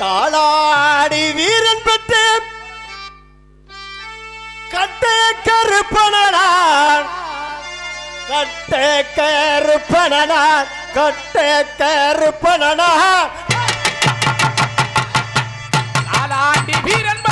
காளாடி வீரன் பெற்று கட்டே கருப்பனார் கட்டே கருப்பனார் கட்டே கருப்பனார் நாலாண்டி வீரன்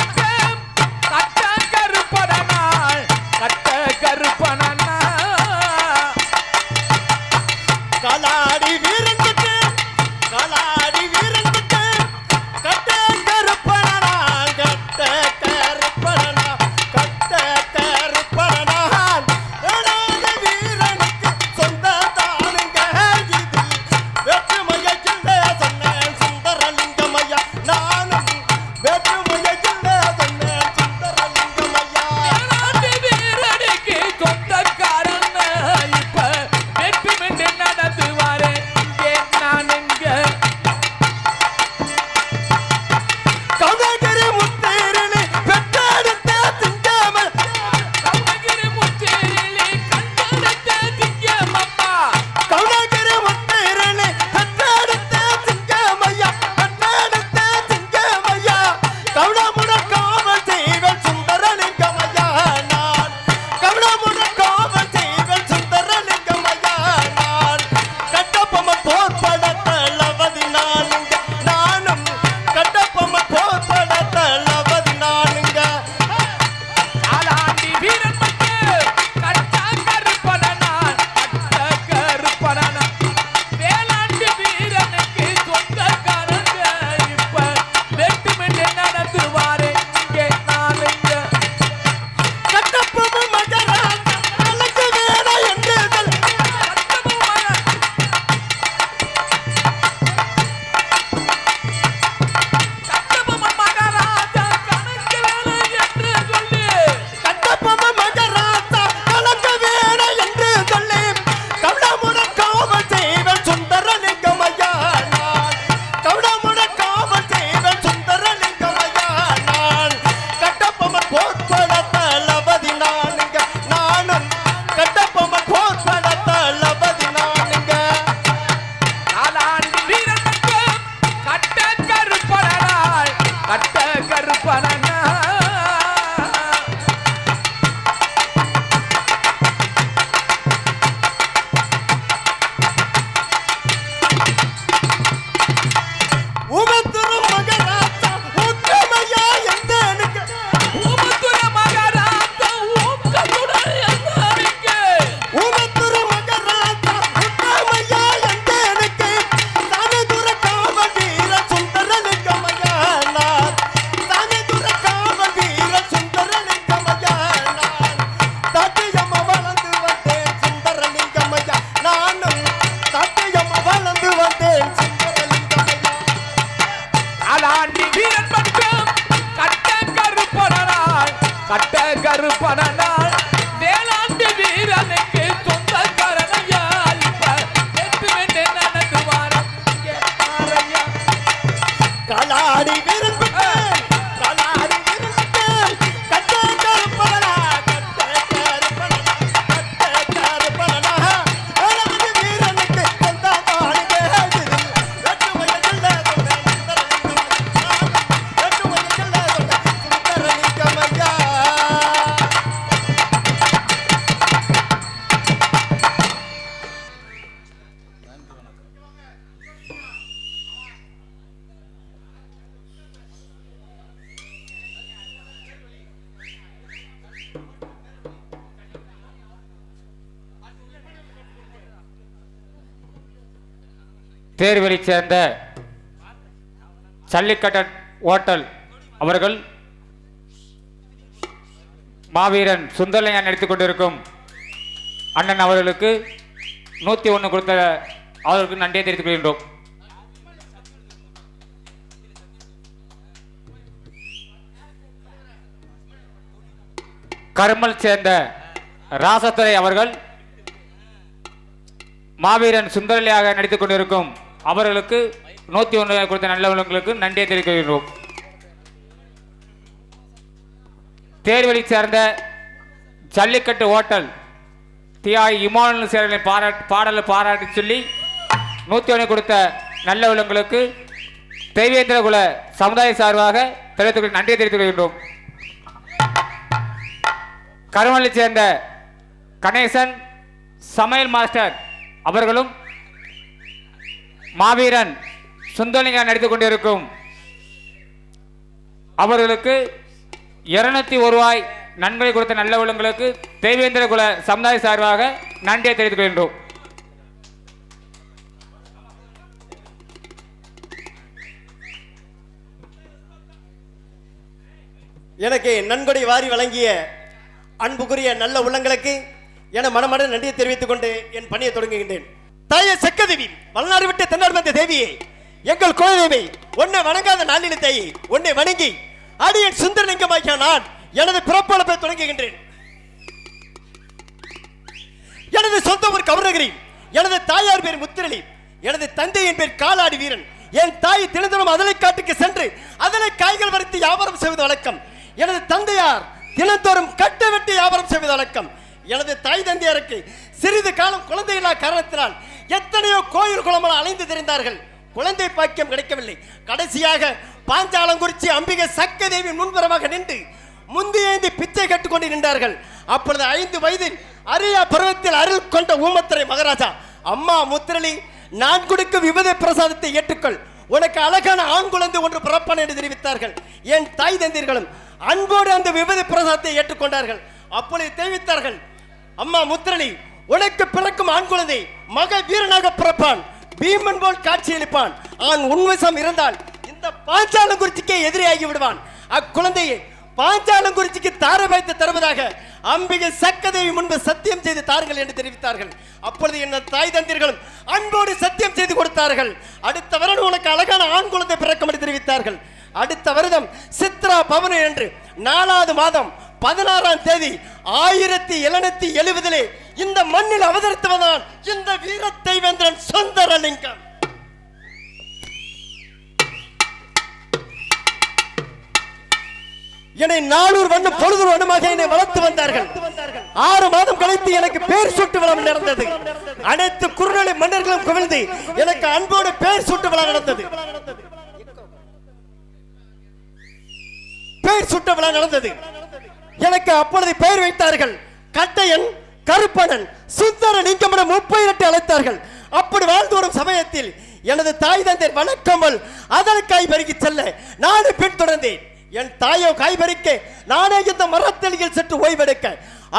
நாலாண்டி வீரன் மட்டும் கட்ட கருப்பனாள் கட்ட கருப்பனாள் வேளாண்டி வீரனுக்கு சொந்தக்காரனையா இப்ப நடந்து வாரம். கலாடி விரும்புங்க தேர்வெளி சேர்ந்த சல்லிக்கட்டன் ஓட்டல் அவர்கள் மாவீரன் சுந்தரலையா நடித்துக் கொண்டிருக்கும் அண்ணன் அவர்களுக்கு நூற்றி ஒன்று கொடுத்த அவர்களுக்கு நன்றியை தெரிவித்துக் கொள்கின்றோம். கருமல் சேர்ந்த ராசத்துறை அவர்கள் மாவீரன் சுந்தரலியாக நடித்துக் கொண்டிருக்கும் அவர்களுக்கு நூற்றி ஒன்று கொடுத்த நல்லவர்களுக்கு நன்றியை தெரிவிக்கின்றோம் தேர்வழி சேர்ந்த ஜல்லிக்கட்டு ஓட்டல் தியாய் இமான சேரனை பாராட்டு பாடலை பாராட்டி சொல்லி நூற்றி ஒன்று கொடுத்த நல்ல தெய்வேந்திரகுல சமுதாய சார்பாக தெரிவித்துக் நன்றியை தெரிவித்துக் கொள்கின்றோம். கருமலைச் சேர்ந்த கணேசன் சமையல் மாஸ்டர் அவர்களும் மாவீரன் சுந்தலிங்க நடித்து கொண்டிருக்கும். அவர்களுக்கு இருநூத்தி ஒரு ரூபாய் நன்கொடை கொடுத்த நல்ல உள்ளங்களுக்கு தேவேந்திர குல சமுதாய சார்பாக நன்றியை தெரிவித்துக் கொள்கின்றோம். எனக்கு நன்கொடை வாரி வழங்கிய அன்புக்குரிய நல்ல உள்ளங்களுக்கு என மனமட நன்றியை தெரிவித்துக் கொண்டு என் பணியை தொடங்குகின்றேன். தாயே செக்கதேவி வல்லாறு விட்டு தென்னாடு வந்த தேவியே எங்கள் குலதேவி உன்னை வணங்காத நாளின தாயி உன்னை வணங்கி அடியன் சுந்தரலிங்கமாகிய நான் எனது பிறப்பளப்பை தொடங்குகின்றேன். எனது சொந்த ஊர் கவுரகிரி எனது தாயார் பேர் முத்திரலி எனது தந்தையின் பேர் காலாடி வீரன் என் தாய் தினந்தனம் அதலை காட்டுக்கு சென்று அதனை காய்கள் வரைத்து வியாபாரம் செய்வது வழக்கம். எனது தந்தையார் தினந்தோறும் கட்ட வெட்டி வியாபாரம் செய்வது வழக்கம். எனது தாய் தந்தையாருக்கு சிறிது காலம் குழந்தையில்லா காரணத்தினால் எத்தனையோ கோயில் குளமெல்லாம் அலைந்து தெரிந்தார்கள். குழந்தை பாக்கியம் கிடைக்கவில்லை. கடைசியாக பாஞ்சாலங்குறிச்சி அம்பிகை சக்கதேவி முன்புறமாக நின்று முந்தியேந்தி பிச்சை கட்டுக்கொண்டு நின்றார்கள். அப்பொழுது ஐந்து வயதில் அரியா பருவத்தில் அருள் கொண்ட ஊமத்துறை மகாராஜா அம்மா முத்திரளி நான் கொடுக்கும் விபத பிரசாதத்தை ஏற்றுக்கொள். உனக்கு அழகான ஆண் குழந்தை ஒன்று பிறப்பான் என்று தெரிவித்தார்கள். என் தாய் தந்தீர்களும்? அன்போடு அந்த விபத பிரசாதத்தை ஏற்றுக்கொண்டார்கள். அப்பொழுது தெரிவித்தார்கள் அம்மா முத்திரலி உனக்கு பிறக்கும் ஆண் குழந்தை மக வீரனாக பிறப்பான். பீமன் போல் காட்சியளிப்பான். ஆண் உண்மைசம் இருந்தால் இந்த பாஞ்சாலங்குறிச்சிக்கே எதிரியாகி விடுவான். அக்குழந்தையை பாஞ்சாலங்குறிச்சிக்கு தார வைத்து தருவதாக அம்பிகை சக்கதேவி முன்பு சத்தியம் செய்து தாருங்கள் என்று தெரிவித்தார்கள். அப்பொழுது என்ன தாய் தந்தீர்களும் அன்போடு சத்தியம் செய்து கொடுத்தார்கள். அடுத்த வருடம் உனக்கு அழகான ஆண் குழந்தை பிறக்கும் என்று தெரிவித்தார்கள். அடுத்த வருடம் சித்ரா பவனு என்று நாலாவது மாதம் பதினாறாம் தேதி ஆயிரத்தி எழுநூத்தி எழுபதிலே இந்த மண்ணில் அவதரித்தவதான் இந்த வீர தெய்வேந்திரன் சுந்தரலிங்கம். என்னை நானூறு வண்ணம் பொழுது வண்ணமாக என்னை வளர்த்து வந்தார்கள். ஆறு மாதம் கழித்து எனக்கு பேர் சுட்டு விழா நடந்தது. அனைத்து குறுநிலை மன்னர்களும் குவிழ்ந்து எனக்கு அன்போடு பேர் சுட்டு விழா நடந்தது. பேர் சுட்ட விழா நடந்தது. எனக்கு அப்பொழுது பெயர் வைத்தார்கள். கட்டையன் கருப்பணன் சுந்தர லிங்கமன முப்பையிட்டு அழைத்தார்கள். அப்படி வாழ்ந்து வரும் சமயத்தில் எனது தாய் தந்தை வணக்கமல் அதன் காய் செல்ல நானும் பின்தொடர்ந்தேன் என் தாயோ காய் பறிக்க நானே இந்த மரத்தெளியில் சற்று ஓய்வெடுக்க.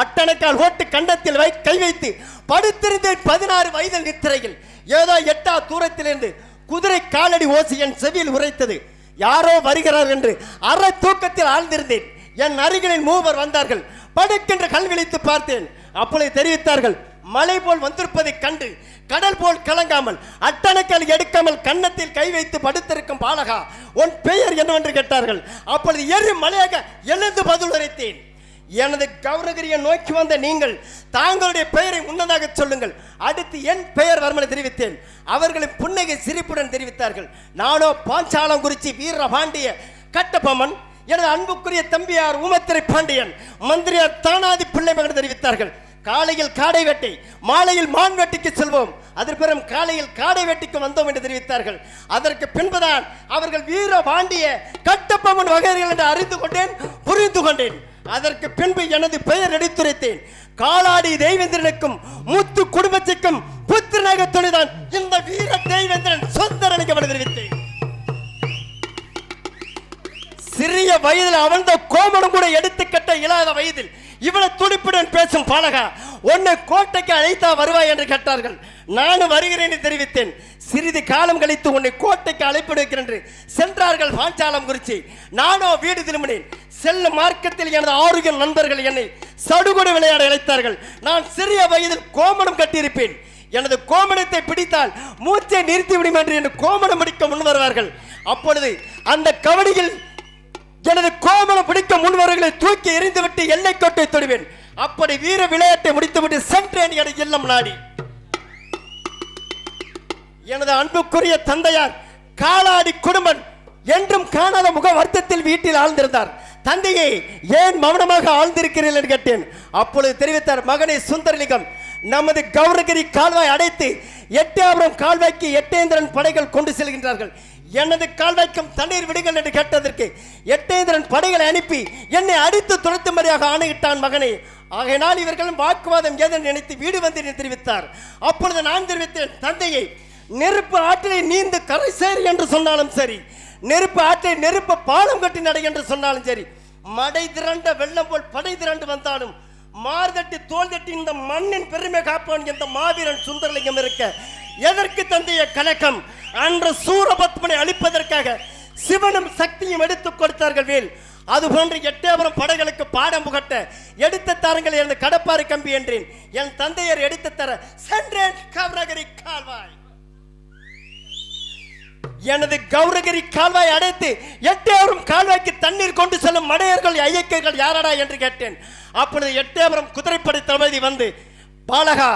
அட்டணக்கால் ஓட்டு கண்டத்தில் வை கை வைத்து படுத்திருந்தேன் பதினாறு வயதில் நித்திரையில். ஏதோ எட்டா தூரத்திலிருந்து குதிரை காலடி ஓசி என் செவியில் உரைத்தது யாரோ வருகிறார் என்று அரை தூக்கத்தில் ஆழ்ந்திருந்தேன். என் அருகிலின் மூவர் வந்தார்கள். படுக்கின்ற கல் விழித்து பார்த்தேன். அப்பொழுது தெரிவித்தார்கள் மலை போல் வந்திருப்பதை கண்டு கடல் போல் கலங்காமல் அட்டணக்கல் எடுக்காமல் கன்னத்தில் கை வைத்து படுத்திருக்கும் பாலகா உன் பெயர் என்னவென்று கேட்டார்கள். அப்பொழுது எரி மலையாக எழுந்து பதில் உரைத்தேன். எனது கௌரகிரியை நோக்கி வந்த நீங்கள் தாங்களுடைய பெயரை முன்னதாக சொல்லுங்கள். அடுத்து என் பெயர் வர்மனை தெரிவித்தேன். அவர்களின் புன்னகை சிரிப்புடன் தெரிவித்தார்கள். நானோ பாஞ்சாலங்குறிச்சி வீரபாண்டிய கட்டபொம்மன் எனது அன்புக்குரிய தம்பியார் ஊமத்திரை பாண்டியன் மந்திரியார் தானாதி பிள்ளை மகன் தெரிவித்தார்கள். காலையில் காடை வேட்டை மாலையில் மான் வேட்டைக்கு செல்வோம். அதன் பிறகு காலையில் காடை வேட்டைக்கு வந்தோம் என்று தெரிவித்தார்கள். அதற்கு பின்புதான் அவர்கள் வீர பாண்டிய கட்டபொம்மன் வகைகள் என்று அறிந்து கொண்டேன் புரிந்து கொண்டேன். அதற்கு பின்பு எனது பெயர் எடுத்துரைத்தேன். காலாடி தெய்வேந்திரனுக்கும் முத்து குடும்பத்திற்கும் புத்திரனாக துணிதான் இந்த வீர தெய்வேந்திரன் சொந்தரனுக்கு அவன் தெரிவித்தேன். சிறிய வயதில் அவழ்ந்த கோமணம் கூட எடுத்துக்கட்ட இல்லாத வயதில் இவ்வளவு துடிப்புடன் பேசும் பாலகா உன்னை கோட்டைக்கு அழைத்தா வருவாய் என்று கேட்டார்கள். நானும் வருகிறேன் என்று தெரிவித்தேன். சிறிது காலம் கழித்து உன்னை கோட்டைக்கு அழைப்பிடுக்கிறேன் என்று சென்றார்கள் பாஞ்சாலம் குறிச்சி. நானோ வீடு திரும்பினேன். செல்ல மார்க்கத்தில் எனது ஆரோக்கிய நண்பர்கள் என்னை சடுகுடு விளையாட அழைத்தார்கள். நான் சிறிய வயதில் கோமணம் கட்டியிருப்பேன். எனது கோமணத்தை பிடித்தால் மூச்சை நிறுத்திவிடும் என்று என் கோமணம் பிடிக்க முன் வருவார்கள். அப்பொழுது அந்த கவனியில் எனது கோமலம் பிடிக்க முன்வர்களை தூக்கி எறிந்துவிட்டு எல்லை கோட்டை தொடுவேன். அப்படி வீர விளையாட்டை முடித்துவிட்டு சென்றேன் என இல்லம் நாடி. எனது அன்புக்குரிய தந்தையார் காலாடி குடும்பன் என்றும் காணாத முக வருத்தத்தில் வீட்டில் ஆழ்ந்திருந்தார். தந்தையை ஏன் மௌனமாக ஆழ்ந்திருக்கிறீர்கள் என்று கேட்டேன். அப்பொழுது தெரிவித்தார் மகனை சுந்தரலிங்கம் நமது கௌரகிரி கால்வாய் அடைத்து எட்டயபுரம் கால்வாய்க்கு எட்டேந்திரன் படைகள் கொண்டு செல்கின்றார்கள். எனது கால் வைக்கும் தண்ணீர் விடுங்கள் என்று கேட்டதற்கு எட்டேந்திரன் படைகளை அனுப்பி என்னை அடித்து துரத்தும்படியாக ஆணையிட்டான் மகனே. ஆகையினால் இவர்களும் வாக்குவாதம் ஏதென்று நினைத்து வீடு வந்து தெரிவித்தார். அப்பொழுது நான் தெரிவித்தேன் தந்தையை நெருப்பு ஆற்றிலே நீந்து கரை சேரு என்று சொன்னாலும் சரி நெருப்பு ஆற்றை நெருப்பு பாலம் கட்டி நடை என்று சொன்னாலும் சரி மடை திரண்ட வெள்ளம் போல் படை திரண்டு வந்தாலும் மார்தட்டி தோல் தட்டி இந்த மண்ணின் பெருமை காப்பான் இந்த மாவீரன் சுந்தரலிங்கம் இருக்க எதற்கு தந்தைய கலக்கம்? அன்று சூரபத்மனை அழிப்பதற்காக சிவனும் சக்தியும் எடுத்துக் கொடுத்தார்கள் வேல் அதுபோன்று எட்டயபுரம் படைகளுக்கு பாடம் புகட்ட எடுத்து தாருங்கள் எனது கடப்பாறு கம்பி என்றேன். என் தந்தையர் எடுத்து தர சென்றேன் கௌரகிரி கால்வாய். எனது கௌரகிரி கால்வாய் அடைத்து எட்டயபுரம் கால்வாய்க்கு தண்ணீர் கொண்டு செல்லும் மடையர்கள் ஐயக்கர்கள் யாரடா என்று கேட்டேன். அப்பொழுது எட்டயபுரம் குதிரைப்படை தளபதி வந்து பாலகா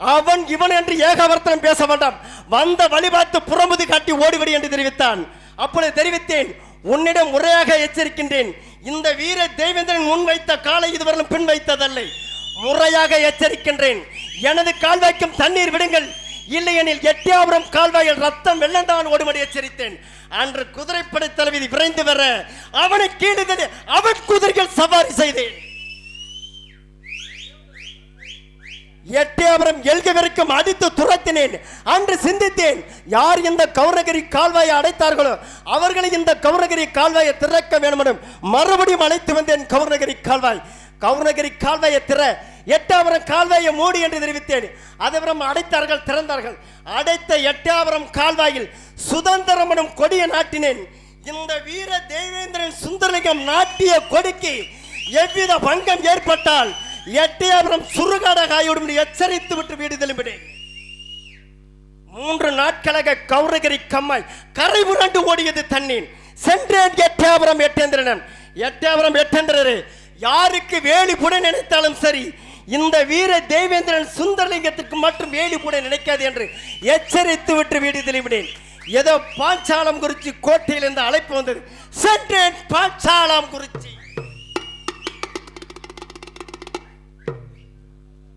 அவன் இவன் என்று ஏகவர்த்தனம் பேச வேண்டாம். வந்த வழிபார்த்து புறமுது காட்டி ஓடிவிடு என்று தெரிவித்தான். அப்பொழுது தெரிவித்தேன் உன்னிடம் முறையாக எச்சரிக்கின்றேன். இந்த வீர தேவேந்திரன் முன் வைத்த காலை இதுவரையிலும் பின் வைத்ததல்ல. முறையாக எச்சரிக்கின்றேன். எனது கால்வாய்க்கும் தண்ணீர் விடுங்கள். இல்லையெனில் எட்டியாபுரம் கால்வாயில் ரத்தம் வெள்ளந்தான் ஓடுமடி எச்சரித்தேன். அன்று குதிரைப்படை தளபதி விரைந்து வர அவனை கீழே அவன் குதிரைகள் சவாரி செய்தேன். எட்டியாபுரம் எல்க வரைக்கும் அடித்து துரத்தினேன். அன்று சிந்தித்தேன் யார் இந்த கௌரகிரி கால்வாயை அடைத்தார்களோ அவர்களை இந்த கௌரகிரி கால்வாயை திறக்க வேண்டும் மறுபடியும் அழைத்து வந்தேன் கௌரகிரி கால்வாய். கௌரகிரி கால்வாயை திற எட்டாபுரம் கால்வாயை மூடி என்று தெரிவித்தேன். அதவரம் அடைத்தார்கள் திறந்தார்கள். அடைத்த எட்டாபுரம் கால்வாயில் சுதந்திரம் எனும் கொடியை நாட்டினேன். இந்த வீர தேவேந்திரன் சுந்தரலிங்கம் நாட்டிய கொடிக்கு எவ்வித பங்கம் ஏற்பட்டால் எட்டயபுரம் சுருகாடாக காயோடும் எச்சரித்து விட்டு வீடு திரும்பினேன். மூன்று நாட்களாக கௌரகிரி கம்மாய் கரை புரண்டு ஓடியது தண்ணீர் சென்றேன் எட்டயபுரம் எட்டேந்திரன் எட்டயபுரம் எட்டேந்திரரே யாருக்கு வேலி புட நினைத்தாலும் சரி இந்த வீர தேவேந்திரன் சுந்தரலிங்கத்திற்கு மட்டும் வேலி புட நினைக்காது என்று எச்சரித்து விட்டு வீடு திரும்பினேன். ஏதோ பாஞ்சாலம் குறிச்சி கோட்டையில் இருந்து அழைப்பு வந்தது. சென்றேன் பாஞ்சாலம் குறிச்சி.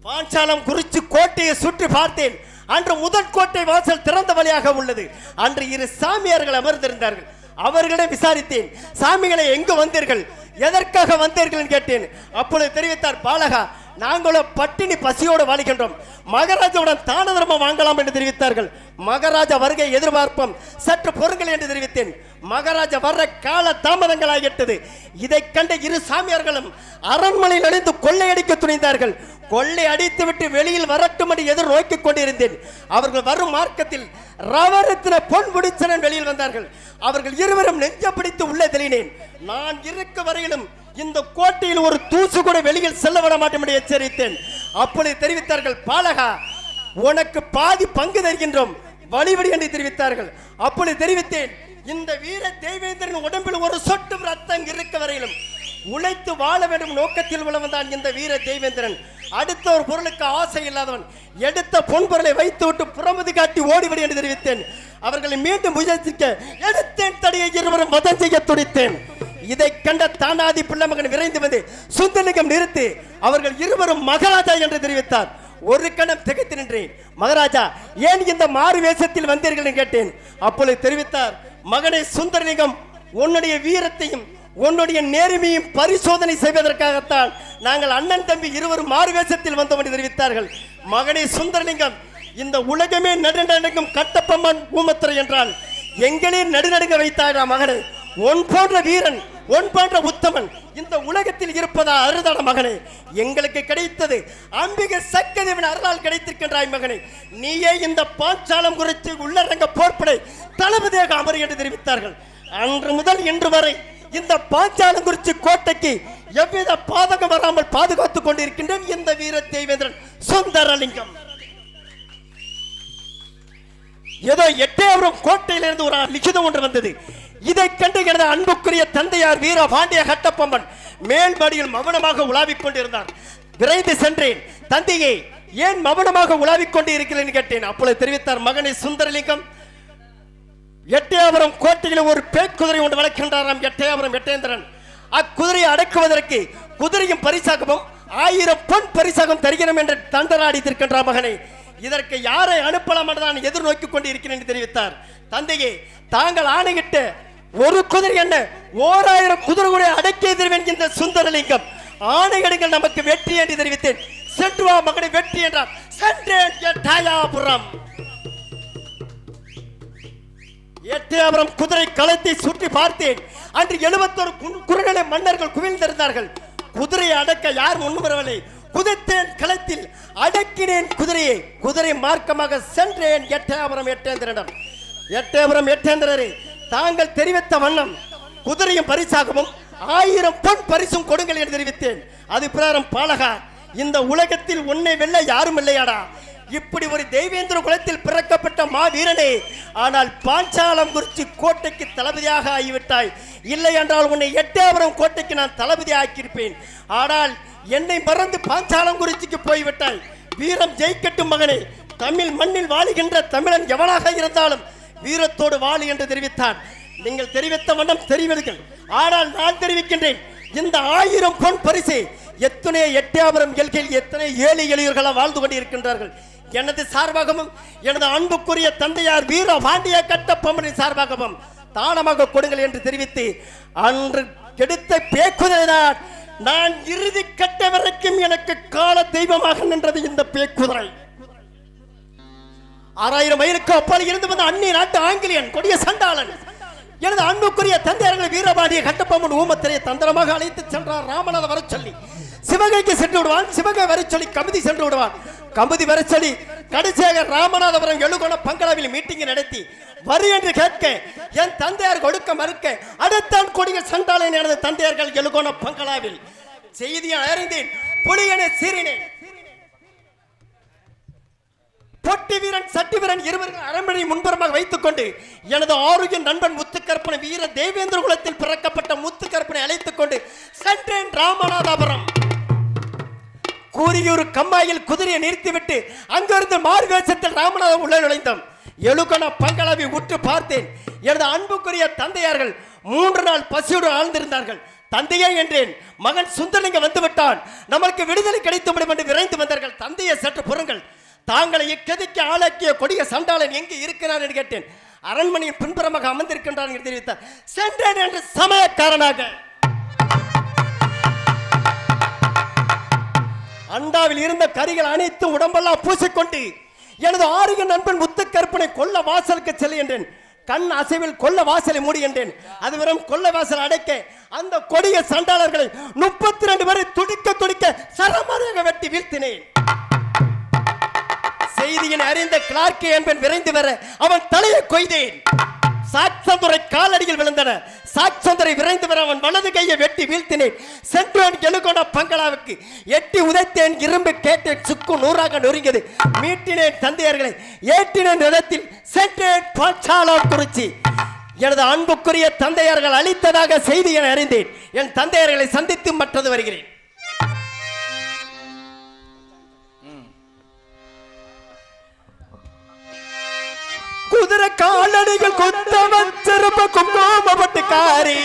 பாஞ்சாலம் குறிச்சி கோட்டையை சுற்றி பார்த்தேன். அன்று முதல் கோட்டை வாசல் திறந்த வழியாக உள்ளது. அன்று இரு சாமியார்கள் அமர்ந்திருந்தார்கள். அவர்களிடம் விசாரித்தேன். சாமிகளை எங்கு வந்தீர்கள்? எதற்காக வந்தீர்கள் கேட்டேன். அப்பொழுது தெரிவித்தார் பாலகா நாங்களும் பட்டினி பசியோடு வாழ்கின்றோம். மகாராஜாவுடன் தான தர்மம் வாங்கலாம் என்று தெரிவித்தார்கள். மகாராஜா வருகை எதிர்பார்ப்போம் சற்று பொருங்கள் என்று தெரிவித்தேன். மகாராஜா வர்ற கால தாமதங்களாகிட்டது இதை கண்ட இரு சாமியார்களும் அரண்மனையில் அணிந்து கொள்ளையடிக்க துணிந்தார்கள். கொள்ளை அடித்து விட்டு வெளியில் வரட்டும் என்று எதிர் நோக்கிக் கொண்டிருந்தேன். அவர்கள் வரும் மார்க்கத்தில் ரவரத்தின பொன் முடிச்சனன் வெளியில் வந்தார்கள். அவர்கள் இருவரும் நெஞ்ச பிடித்து உள்ளே தெளினேன் நான் இருக்க வரையிலும் இந்த கோட்டையில் ஒரு தூசு கூட வெளியில் செல்ல விட மாட்டோம் என்று எச்சரித்தேன். அப்பொழுது தெரிவித்தார்கள் பாலகா உனக்கு பாதி பங்கு தருகின்றோம். வழிபடி என்று தெரிவித்தார்கள். அப்பொழுது தெரிவித்தேன் இந்த வீர தேவேந்திரன் உடம்பில் ஒரு சொட்டும் ரத்தம் இருக்க வரையிலும் உழைத்து வாழ வேண்டும் நோக்கத்தில் உள்ளவன் இந்த வீர தேவேந்திரன். அடுத்த ஒரு பொருளுக்கு ஆசை இல்லாதவன். எடுத்த பொன் பொருளை வைத்து விட்டு புறமது காட்டி ஓடிவிடு என்று தெரிவித்தேன். அவர்களை மீண்டும் முயற்சிக்க எடுத்தேன் தடியை இருவரும் மதம் செய்ய துடித்தேன். இதை கண்ட தானாதி பிள்ளை மகன் விரைந்து வந்து சுந்தலிங்கம் நிறுத்தி அவர்கள் இருவரும் மகாராஜா என்று தெரிவித்தார். ஒரு கணம் திகைத்து நின்றேன். மகாராஜா ஏன் இந்த மாறு வேஷத்தில் வந்தீர்கள் கேட்டேன். அப்பொழுது தெரிவித்தார் மகனை சுந்தரலிங்கம் உன்னுடைய வீரத்தையும் உன்னுடைய நேர்மையும் பரிசோதனை செய்வதற்காகத்தான் நாங்கள் அண்ணன் தம்பி இருவரும் மாறுவேஷத்தில் வந்தோம் என்று தெரிவித்தார்கள். மகனே சுந்தரலிங்கம் இந்த உலகமே நடுநடுங்கும் கட்டப்பம்மன் ஊமத்துறை என்றால் எங்களே நடுநடுங்க வைத்தாரா மகனே? உன் போன்ற வீரன் உன் போன்ற உத்தமன் இந்த உலகத்தில் இருப்பதா அருதான மகனே? எங்களுக்கு கிடைத்தது அம்பிகை சக்கதேவன் அருளால் கிடைத்திருக்கின்றாய் மகனே. நீயே இந்த பாஞ்சாலம் குறித்து உள்ளரங்க போர்ப்படை தளபதியாக அமரு என்று தெரிவித்தார்கள். அன்று முதல் இன்று வரை இந்த பாஞ்சாலங்குறிச்சி கோட்டைக்கு எவ்வித பாதகம் வராமல் பாதுகாத்துக் கொண்டிருக்கின்றேன் இந்த வீர தேவேந்திரன் சுந்தரலிங்கம். ஏதோ எட்டேவரும் கோட்டையிலிருந்து ஒரு லிখিதம் ஒன்று வந்தது. இதை கண்டு எனது அன்புக்குரிய தந்தையார் வீர பாண்டிய கட்டப்பம்மன் மேல்படியில் மௌனமாக உலாவிக் கொண்டிருந்தார். விரைந்து சென்றேன். தந்தையே ஏன் மௌனமாக உலாவிக் கொண்டு இருக்கிறேன் கேட்டேன். அப்பொழுது தெரிவித்தார் மகனே சுந்தரலிங்கம் எட்டயபுரம் கோட்டையில் ஒரு பேக்குதிரை ஒன்று வளர்க்கின்றாராம் எட்டயபுரம் எட்டேந்திரன். அக்குதிரையை அடக்குவதற்கு குதிரையும் பரிசாகவும் ஆயிரம் பொன் பரிசாகம் தருகிறோம் என்று தண்டராடி இருக்கின்றார் மகனை. இதற்கு யாரை அனுப்பலாம் என்று நான் எதிர்நோக்கி கொண்டு இருக்கிறேன் என்று தெரிவித்தார். தந்தையே தாங்கள் ஆணையிட்ட ஒரு குதிரை என்ன? ஓராயிரம் குதிரை கூட அடக்கி எதிர்வேன் இந்த சுந்தரலிங்கம். ஆணையிடுங்கள் நமக்கு வெற்றி என்று தெரிவித்தேன். சென்று வா மகனை வெற்றி என்றார். சென்றேன் தாயாபுரம். எட்டயபுரம் குதிரை களத்தை சுற்றி பார்த்தேன். அன்று எழுபத்தொரு குறுநிலை மன்னர்கள் குவிந்திருந்தார்கள். குதிரையை அடக்க யார் முன் வரவில்லை. குதித்தேன் களத்தில் அடக்கினேன் குதிரையை. குதிரை மார்க்கமாக சென்றேன் எட்டயபுரம் எட்டேந்திரனிடம். எட்டயபுரம் எட்டேந்திரரே தாங்கள் தெரிவித்த வண்ணம் குதிரையும் பரிசாகவும் ஆயிரம் பொன் பரிசும் கொடுங்கள் என்று தெரிவித்தேன். அது பிரகாரம் பாலகா இந்த உலகத்தில் உன்னை வெல்ல யாரும் இல்லையாடா. இப்படி ஒரு தெய்வேந்திர குலத்தில் பிறக்கப்பட்ட மாவீரனே ஆனால் பாஞ்சாலம் குறிச்சி கோட்டைக்கு தளபதியாக ஆகிவிட்டாய். இல்லை என்றால் உன்னை எட்டாபுரம் கோட்டைக்கு நான் தளபதி ஆக்கியிருப்பேன். ஆனால் என்னை மறந்து பாஞ்சாலம் குறிச்சிக்கு போய்விட்டாய். வீரம் ஜெயிக்கட்டும் மகனே தமிழ் மண்ணில் வாழுகின்ற தமிழன் எவனாக இருந்தாலும் வீரத்தோடு வாழு என்று தெரிவித்தான். நீங்கள் தெரிவித்த வண்ணம் தெரிவிங்கள் ஆனால் நான் தெரிவிக்கின்றேன் இந்த ஆயிரம் பொன் பரிசு எத்தனை எட்டாபுரம் எல்கையில் எத்தனை ஏழை எளியர்களாக வாழ்ந்து கொண்டிருக்கின்றார்கள். எனது சார்பாகவும் எனது அன்புக்குரிய தந்தையார் வீர பாண்டிய கட்டப்பம்மனின் சார்பாகவும் தானமாக கொடுங்கள் என்று தெரிவித்து அன்று கெடுத்த பேக்குதிரைதான் நான் இறுதி கட்ட வரைக்கும் எனக்கு கால தெய்வமாக நின்றது இந்த பேக்குதிரை ஆறாயிரம் மைலுக்கு அப்பால் இருந்து வந்த அந்நிய நாட்டு ஆங்கிலேயன் கொடிய சண்டாளன் எனது அன்புக்குரிய தந்தையர்கள் வீரபாண்டிய கட்டப்பொம்மன் ஊமத்திரையை தந்திரமாக அழைத்து சென்றார். ராமநாத வரச் சொல்லி சிவகைக்கு சென்று விடுவான். சிவகை வர சொல்லி கமிதி சென்று விடுவான். கமிதி வரச் கடைசியாக ராமநாதபுரம் எழுகோண பங்களாவில் மீட்டிங் நடத்தி வரி என்று கேட்க என் தந்தையார் கொடுக்க மறுக்க அடுத்தான் கொடிய சண்டாளன் எனது தந்தையர்கள் எழுகோண பங்களாவில். செய்தியை அறிந்தேன் புலியனை சீறினேன். பொட்டி வீரன் சட்டி வீரன் இருவரும் அரண்மனை முன்புறமாக வைத்துக் கொண்டு எனது ஆரோக்கிய நண்பன் முத்துக்கற்பனை வீர தேவேந்திர குலத்தில் பிறக்கப்பட்ட முத்துக்கற்பனை அழைத்துக் கொண்டு சென்றேன் ராமநாதபுரம். கூரியூர் கம்மாயில் குதிரையை நிறுத்திவிட்டு அங்கிருந்து மார்கேசத்தில் ராமநாதம் உள்ள நுழைந்தோம். எழுகண பங்களாவை உற்று பார்த்தேன். எனது அன்புக்குரிய தந்தையார்கள் மூன்று நாள் பசியோடு ஆழ்ந்திருந்தார்கள். தந்தையே என்றேன். மகன் சுந்தரலிங்க வந்துவிட்டான். நமக்கு விடுதலை கிடைத்து விடும் என்று விரைந்து வந்தார்கள். தந்தையை சற்று புறங்கள். தாங்களை இக்கதிக்கு ஆளாக்கிய கொடிய சண்டாளன் எங்கு இருக்கிறார் என்று கேட்டேன். அரண்மனையின் பின்புறமாக அமர்ந்திருக்கின்றான் என்று தெரிவித்தார். சென்றேன் என்று சமயக்காரனாக. அண்டாவில் இருந்த கரிகள் அனைத்தும் உடம்பெல்லாம் பூசிக்கொண்டு எனது ஆரிய நண்பன் முத்துக்கருப்பனை கொல்ல வாசலுக்கு செல்ல என்றேன். கண் அசைவில் கொல்ல வாசலை மூடி என்றேன். அது வெறும் கொல்ல வாசல் அடைக்க அந்த கொடிய சண்டாளர்களை முப்பத்தி ரெண்டு பேரை துடிக்க துடிக்க சரமாரியாக வெட்டி வீழ்த்தினேன். செய்தியின் அறிந்த கிளார்க்கே என்பன் விரைந்து வர அவன் தலையை கொய்தேன். சாக்சந்துரை காலடியில் விழுந்தன. சாக்சந்தரை விரைந்து வர அவன் வலது கையை வெட்டி வீழ்த்தினேன். சென்றேன் எழுகோண பங்களாவுக்கு எட்டி உதைத்தேன். இரும்பு கேட்டேன் சுக்கு நூறாக நொறுங்கியது. மீட்டினேன் தந்தையர்களை. ஏற்றினேன் நிலத்தில். சென்றேன் பாட்சாலா குறிச்சி. எனது அன்புக்குரிய தந்தையர்கள் அளித்ததாக செய்தி என அறிந்தேன். என் தந்தையர்களை சந்தித்து மற்றது வருகிறேன். குதிரை காலடிகள் குத்த வச்சிருப்ப குங்குமப்பட்டுக்காரி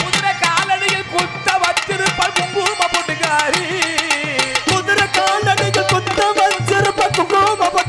குதிரை காலடியில் குத்த வச்சிருப்பாள் குங்கும போட்டுக்காரி குதிரை காலடிகள் குத்த வச்சிருப்ப குங்குமப்பட்டுக்காரி